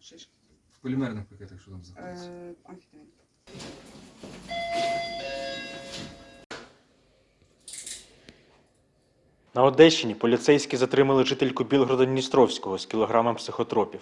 Шиш. В полімерних пакетах, що там знаходиться? Е, амфетамін. На Одещині поліцейські затримали жительку Білгорода Дністровського з кілограмом психотропів.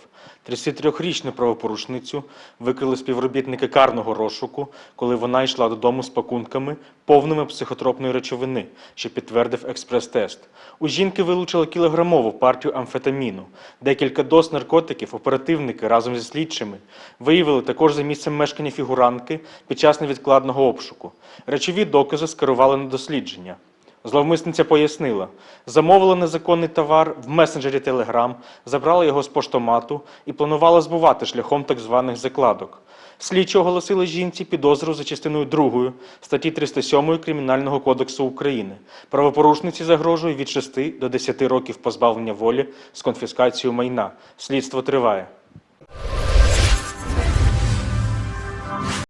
33-річну правопорушницю викрили співробітники карного розшуку, коли вона йшла додому з пакунками, повними психотропної речовини, що підтвердив експрес-тест. У жінки вилучили кілограмову партію амфетаміну. Декілька доз наркотиків оперативники разом зі слідчими виявили також за місцем мешкання фігуранки під час невідкладного обшуку. Речові докази скерували на дослідження. Зловмисниця пояснила, замовила незаконний товар в месенджері Telegram, забрала його з поштомату і планувала збувати шляхом так званих закладок. Слідчі оголосили жінці підозру за частиною 2 статті 307 Кримінального кодексу України. Правопорушниці загрожує від 6 до 10 років позбавлення волі з конфіскацією майна. Слідство триває.